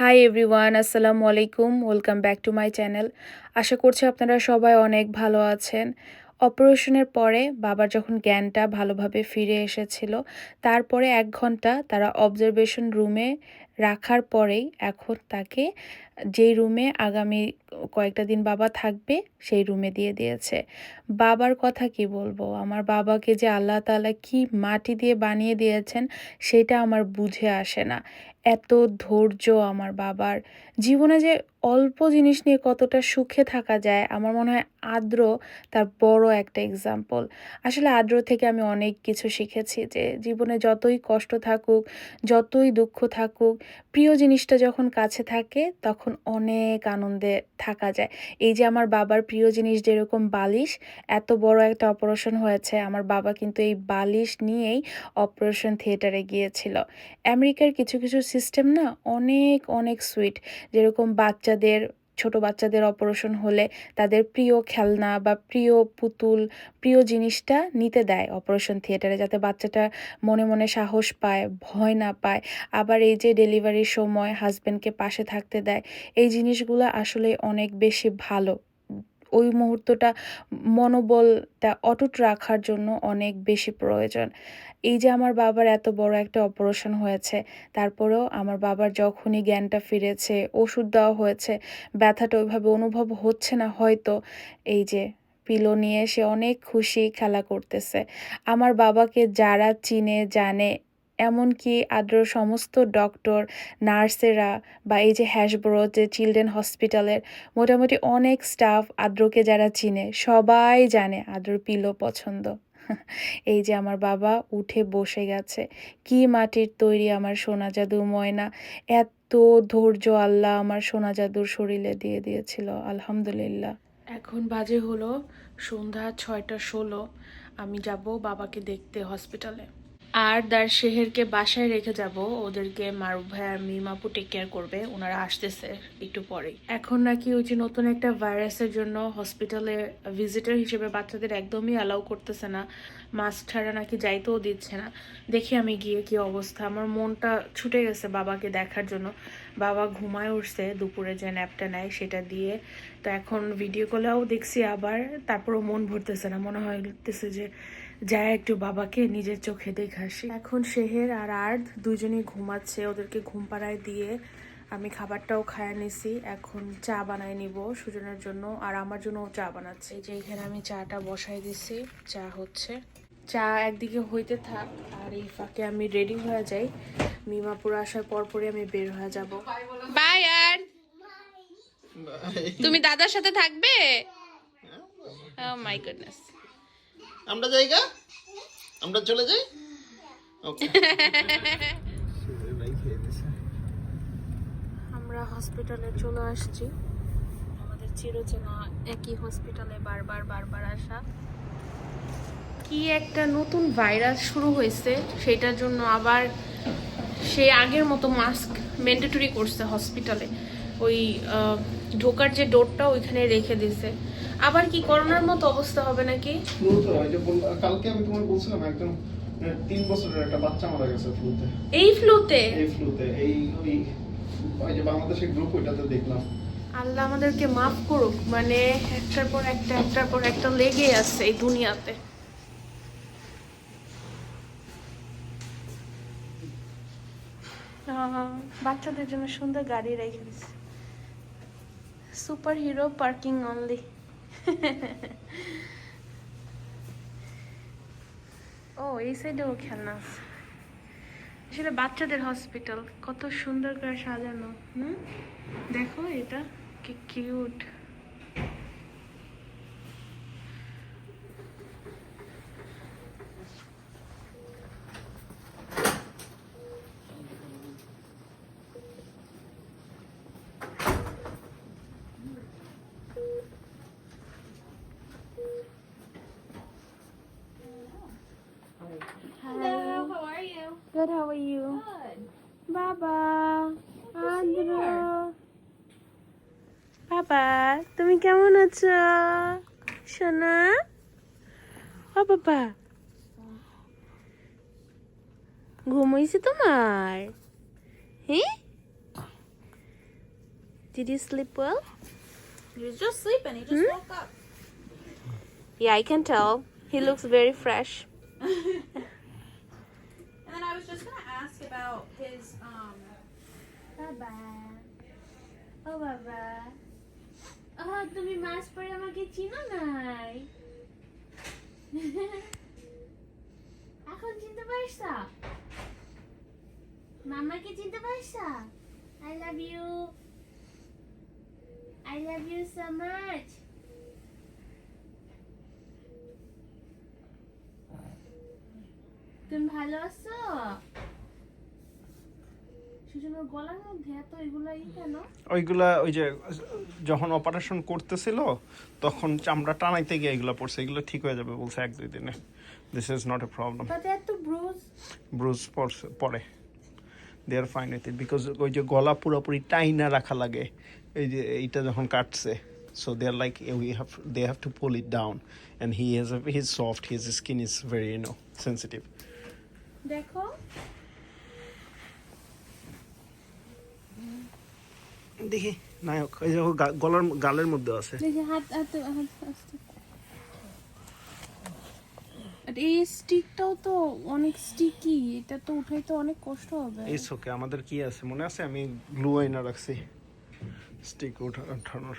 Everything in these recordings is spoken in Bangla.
হাই এভরিওয়ান আসসালামু আলাইকুম welcome back to my channel আশা করছি আপনারা সবাই অনেক ভালো আছেন। অপারেশনের পরে বাবার যখন জ্ঞানটা ভালোভাবে ফিরে এসেছিল, তারপরে এক ঘণ্টা তারা অবজারভেশন রুমে রাখার পরেই এখন তাকে যেই রুমে আগামী কয়েকটা দিন বাবা থাকবে, সেই রুমে দিয়ে দিয়েছে। বাবার কথা কি বলব? আমার বাবাকে যে আল্লাহ তালা কি মাটি দিয়ে বানিয়ে দিয়েছেন, সেটা আমার বুঝে আসে না। এত ধৈর্য আমার বাবার। জীবনে যে অল্প জিনিস নিয়ে কতটা সুখে থাকা যায়, আমার মনে হয় আদ্র তার বড় একটা এক্সাম্পল আসলে আদ্র থেকে আমি অনেক কিছু শিখেছি যে, জীবনে যতই কষ্ট থাকুক, যতই দুঃখ থাকুক প্রিয় জিনিসটা যখন কাছে থাকে, তখন অনেক আনন্দে থাকা যায়। এই যে আমার বাবার প্রিয় জিনিস যেরকম বালিশ, এত বড় একটা অপারেশন হয়েছে। আমার বাবা কিন্তু এই বালিশ নিয়েই অপারেশন থিয়েটারে গিয়েছিল। আমেরিকার কিছু কিছু সিস্টেম না অনেক অনেক সুইট। যেরকম বাচ্চাদের ছোট বাচ্চাদের অপারেশন হলে তাদের প্রিয় খেলনা বা প্রিয় পুতুল, প্রিয় জিনিসটা নিতে দেয় অপারেশন থিয়েটারে যাতে বাচ্চাটা মনে মনে সাহস পায়, ভয় না পায়। আবার এই যে ডেলিভারির সময় হাজব্যান্ডকে পাশে থাকতে দেয়, এই জিনিসগুলো আসলে অনেক বেশি ভালো। ওই মুহূর্তটা মনোবলটা অটুট রাখার জন্য অনেক বেশি প্রয়োজন। এই যে আমার বাবার এত বড় একটা অপারেশন হয়েছে, তারপরেও আমার বাবার যখনই জ্ঞানটা ফিরেছে, ওষুধ দেওয়া হয়েছে, ব্যথাটা ওইভাবে অনুভব হচ্ছে না হয়তো, এই যে পিলো নিয়ে সে অনেক খুশি খেলা করতেছে। আমার বাবাকে যারা চিনে, জানে, এমনকি আদ্রর সমস্ত ডক্টর নার্সেরা বা এই যে হ্যাশবরো যে চিলড্রেন হসপিটালের মোটামুটি অনেক স্টাফ আদ্রকে যারা চিনে, সবাই জানে আদ্র পিলো পছন্দ। এই যে আমার বাবা উঠে বসে গেছে। কি মাটির তৈরি আমার সোনা জাদু ময়না। এত ধৈর্য আল্লাহ আমার সোনা জাদুর শরীরে দিয়ে দিয়েছিল, আলহামদুলিল্লাহ। এখন বাজে হলো সন্ধ্যা ছয়টা ষোলো। আমি যাব বাবাকে দেখতে হসপিটালে আর দার শেহেরকে বাসায় রেখে যাব। ওদেরকে মারুফ ভাই আর মিমাপু টেক কেয়ার করবে। ওনারা আসতেছে একটু পরেই। এখন নাকি ওই যে নতুন একটা ভাইরাসের জন্য হসপিটালে ভিজিটার হিসেবে বাচ্চাদের একদমই অ্যালাউ করতেছে না। মাস্ক ছাড়া নাকি যাইতেও দিচ্ছে না। দেখি আমি গিয়ে কি অবস্থা। আমার মনটা ছুটে গেছে বাবাকে দেখার জন্য। বাবা ঘুমায় উঠছে, দুপুরে যে ন্যাপটা নেয় সেটা দিয়ে। তো এখন ভিডিও কলেও দেখছি আবার। তারপরও মন ভরতেছে না। মনে হইতেছে যে যায় একটু বাবাকে নিজের চোখে দেখে আসি। এখন শেহের আর আর্ধ দুজনেই ঘুমাচ্ছে ওদেরকে ঘুম পাড়ায় দিয়ে আমি খাবারটাও খায়া নিছি। এখন চা বানাই নিব সুজনের জন্য আর আমার জন্যও চা বানাচ্ছে। যে এখানে আমি চাটা বসাই দিছি চা হচ্ছে। চা একদিকে হইতে থাক আর এই ফাঁকে আমি রেডি হয়ে যাই। মিমাপুর আসার পরপরই আমি বের হয়ে যাব। বাই আর? তুমি দাদার সাথে থাকবে? Oh মাই গুডনেস আমরা জায়গা আমরা চলে যাই? আমরা হসপিটালে চলে আসছি। আমাদের চিরচেনা একই হসপিটালে বারবার বারবার আসা। কি একটা নতুন ভাইরাস শুরু হয়েছে, সেটার জন্য আবার সে আগের মতো মাস্ক ম্যান্ডেটরি করছে হসপিটালে ওই ঢোকার যে ডোরটা ওইখানে রেখে দিছে আবার কি করোনার মতো অবস্থা হবে নাকি? কালকে আমি তোমার বলছিলাম আহ, তিন বছরের একটা বাচ্চা মারা গেছে ফ্লুতে এই ফ্লুতে এই ফ্লুতে এই ওই ওই যে বাংলাদেশের গ্রুপ ওইটাতে দেখলাম। আল্লাহ আমাদেরকে মাফ করুক মানে একটার পর একটা একটার পর একটা লেগে আছে এই দুনিয়াতে। বাচ্চাদের জন্য সুন্দর গাড়ি রেখে দিচ্ছে সুপার হিরো পার্কিং অনলি ও, এই সাইডেও খেলনা আছে। আসলে বাচ্চাদের হসপিটাল কত সুন্দর করে সাজানো, হুম? দেখো এটা, কি cute Good, how are you? Good. বাবা আন্দ্র বাবা তুমি কেমন আছো সোনা ও বাবা ঘুম হয়েছে তোমার হ্যাঁ Did you sleep well? He was just sleeping. He just woke up. Yeah, I can tell. He looks very fresh. ask about his um. বাবা ও বাবা ও তুমি মাছ পরে আমাকে চিনো নাই এখন চিনতে পারছ মামাকে চিনতে পারছ I love you I love you so much তুমি ভালো আছো সুজনের গলার মধ্যে এত এগুলা কেন? ওইগুলা ওই যে যখন অপারেশন করতেছিল তখন চামড়া টানাইতে গিয়ে এগুলো পড়ছে। এগুলো ঠিক হয়ে যাবে বলছে এক দুই দিনে। This is not a problem তাতে এত ব্রুজ ব্রুজ পরে they are fine with it because ওই যে গলা পুরোপুরি টাইনা রাখা লাগে এই যে এইটা যখন কাটছে so they are like we have they have to pull it down and he has his soft his skin is very no sensitive দেখো দেখি নায়ক। এই যে গলার গালের মধ্যে আছে। দেখি হাত এই স্টিকটাও তো অনেক স্টিকি এটা তো উঠাইতে অনেক কষ্ট হবে। ইটস ওকে আমাদের কি আছে? মনে আছে? আমি গ্লু আইনা রাখছি স্টিক ওঠানোর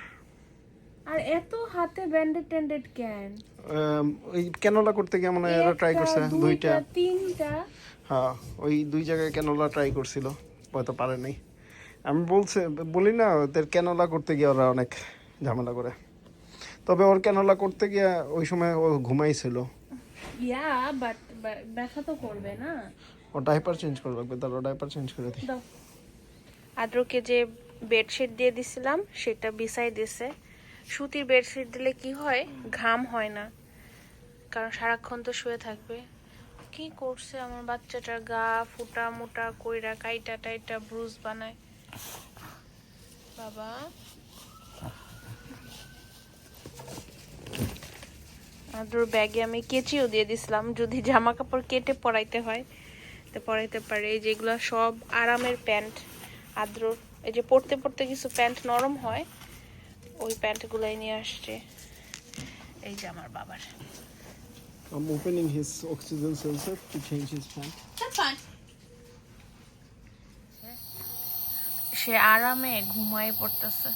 আর এত হাতে ব্যান্ডেড ট্যান্ডেড কেন? Um, ওই ক্যানোলা করতে গিয়ে মনে হয় এরা ট্রাই করছে দুইটা তিনটা। হ্যাঁ ওই দুই জায়গায় ক্যানোলা ট্রাই করছিল হয়তো পারে নাই। আমি বলছে বলি না ওদের ক্যানোলা করতে গিয়ে ওরা অনেক ঝামেলা করে। তবে ওর ক্যানোলা করতে গিয়ে ওই সময় ও ঘুমাইছিল। ইয়া বাট ব্যথা তো করবে না। ও ডাইপার চেঞ্জ করে রাখবে তার ডাইপার চেঞ্জ করে দিই। আদ্রকে যে বেডশিট দিয়ে দিছিলাম সেটা বিছাই দিছে। সুতির বেডশিট দিলে কি হয়? ঘাম হয় না। কারণ সারাক্ষণ তো শুয়ে থাকবে। কি করছে আমার বাচ্চাটার গা ফুটা মোটা কইরা কাইটা টাইটা ব্রুজ বানায়। বাবা? আদ্রর ব্যাগে আমি কেচিও দিয়ে দিছিলাম। যদি জামা কাপড় কেটে পরাইতে হয় তো পরাইতে পারে। এই যেগুলো সব আরামের প্যান্ট আদ্র এই যে পড়তে পড়তে কিছু প্যান্ট নরম হয় ওই প্যান্টগুলাই নিয়ে আসছে। এই যে আমার বাবার। I'm opening his oxygen sensor to change his fan. That's fine. সে আরামে ঘুমাই পড়তেছে।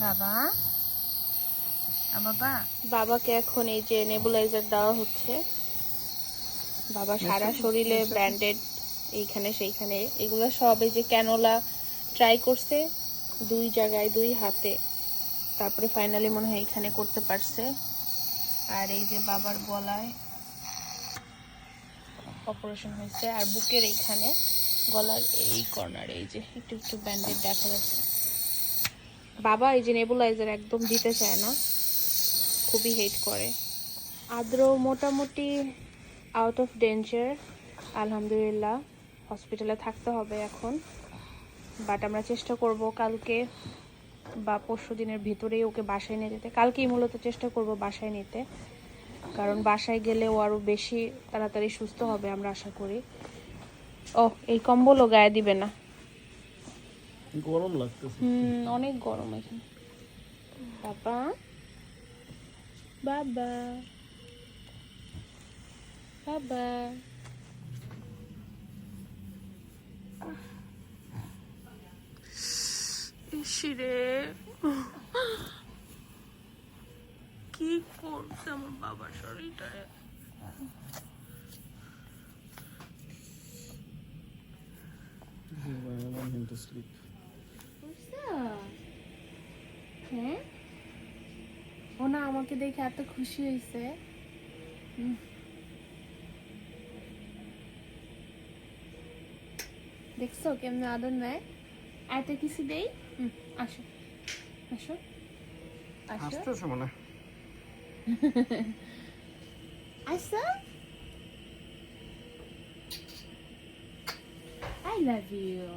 বাবা? বাবা? বাবাকে এখন এই যে নেবুলাইজার দেওয়া হচ্ছে বাবা সারা শরীরে ব্র্যান্ডেড এইখানে সেইখানে এগুলো সব এই যে ক্যানোলা ট্রাই করছে দুই জায়গায় দুই হাতে। তারপরে ফাইনালি মনে হয় এখানে করতে পারছে। আর এই যে বাবার গলায় অপারেশন হয়েছে আর বুকের এইখানে, গলার এই কর্নারে এই যে একটু একটু ব্যান্ডেড দেখা যাচ্ছে। বাবা এই যে নেবুলাইজার একদম দিতে চায় না, খুবই হেট করে। আদ্র মোটামুটি আউট অফ ডেঞ্জার আলহামদুলিল্লাহ হসপিটালে থাকতে হবে এখন। বাট আমরা চেষ্টা করব কালকে বা পরশু দিনের ভিতরেই ওকে বাসায় নিয়ে যেতে। কালকেই মূলত চেষ্টা করব বাসায় নিতে। কারণ বাসায় গেলে ও আরও বেশি তাড়াতাড়ি সুস্থ হবে আমরা আশা করি। ও এই কম্বলও গায়ে দিবে না। গরম লাগতেছে। হুম অনেক গরম এখানে। বাবা। বাবা। বাবা। ইসিরে কি করছে আমার বাবার শরীরটা? হ্যাঁ? ও না আমাকে দেখে এত খুশি হয়েছে দেখছ কেমন আদর নেয়? এত কিছু দেই? হুম, আসো। আসো। আসো। আসতেছে মনে হয়। আসো আই লাভ ইউ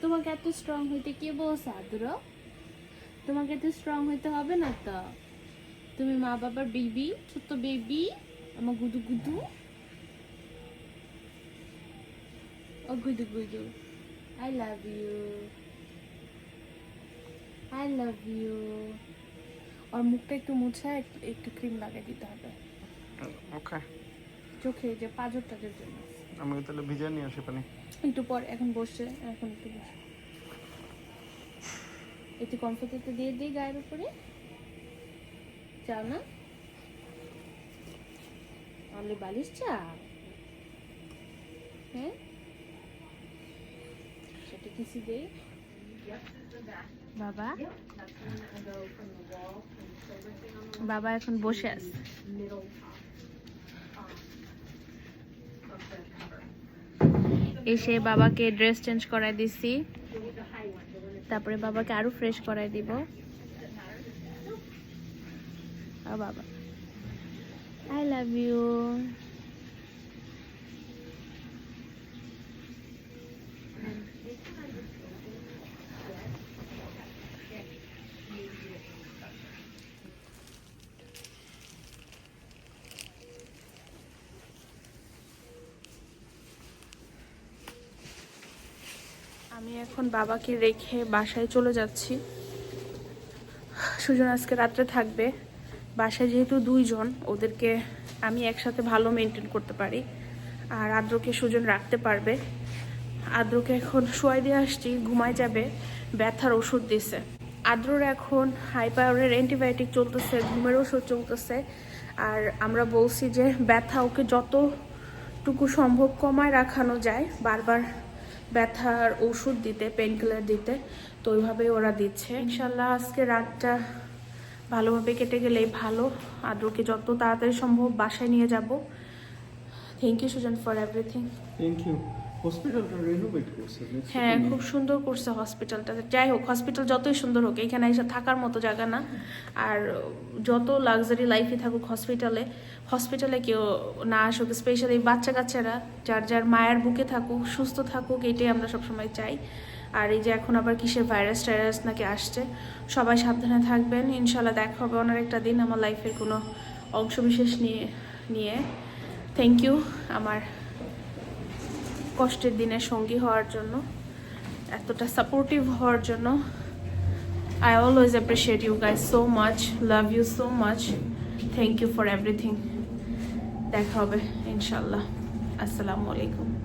তোমাকে এত স্ট্রং হইতে কে বলছে, আদর? তোমাকে এত স্ট্রং হইতে হবে না তো? তুমি মা বাবার বেবি ছোট্ট বেবি আমার গুদু গুদু। ও গুদু গুদু। I love you I love you আর মুখটা একটু মুছে একটু ক্রিম লাগিয়ে দিতে হবে। ওকে চোখে যে পাঁজর টাজের জন্য। আমি তাহলে ভিজা নিয়ে আসি পানি। একটু পর এখন বসে এখন একটু বসে। একটু কমফোর্টেতে দিয়ে দিই গায়ের উপরে। চাও না? তাহলে বালিশ চা। হ্যাঁ? সেটা কিছু দেই? বাবা? বাবা এখন বসে আছে। এসে বাবাকে ড্রেস চেঞ্জ করাই দিছি। তারপরে বাবাকে আরও ফ্রেশ করাই দিব। বাবা। আই লাভ ইউ আমি এখন বাবাকে রেখে বাসায় চলে যাচ্ছি। সুজন আজকে রাত্রে থাকবে। বাসায় যেহেতু দুইজন, ওদেরকে আমি একসাথে ভালো মেনটেন করতে পারি। আর আদ্রকে সুজন রাখতে পারবে। আদ্রকে এখন শোয়াই দিয়ে আসছি, ঘুমায় যাবে, ব্যথার ওষুধ দিছে। আদ্রর এখন হাই পাওয়ারের অ্যান্টিবায়োটিক চলতেছে, ঘুমের ওষুধ চলতেছে। আর আমরা বলছি যে ব্যথা ওকে যতটুকু সম্ভব কমায় রাখানো যায়, বারবার ব্যথার ওষুধ দিতে পেন কিলার দিতে, তো ওইভাবেই ওরা দিচ্ছে। ইনশাল্লাহ আজকে রাতটা ভালোভাবে কেটে গেলেই ভালো। আদ্রকে যত তাড়াতাড়ি সম্ভব বাসায় নিয়ে যাব। Thank you Sujan for everything thank you হসপিটালটা রেনোভেট করছে হ্যাঁ খুব সুন্দর করছে হসপিটালটা যাই হোক হসপিটাল যতই সুন্দর হোক এখানে এসে থাকার মতো জায়গা না। আর যত লাক্সারি লাইফে থাকুক হসপিটালে হসপিটালে কেউ না আসুক স্পেশালি বাচ্চা কাচ্চারা যার যার মায়ের বুকে থাকুক সুস্থ থাকুক এটাই আমরা সবসময় চাই। আর এই যে এখন আবার কিসের ভাইরাস টাইরাস নাকি আসছে সবাই সাবধানে থাকবেন। ইনশাল্লাহ দেখা হবে ওনার একটা দিন আমার লাইফের কোনো অংশবিশেষ নিয়ে নিয়ে। থ্যাংক ইউ আমার কষ্টের দিনে সঙ্গী হওয়ার জন্য, এতটা সাপোর্টিভ হওয়ার জন্য I always appreciate you guys so much love you so much thank you for everything দেখা হবে, ইনশাল্লাহ। আসসালামু আলাইকুম।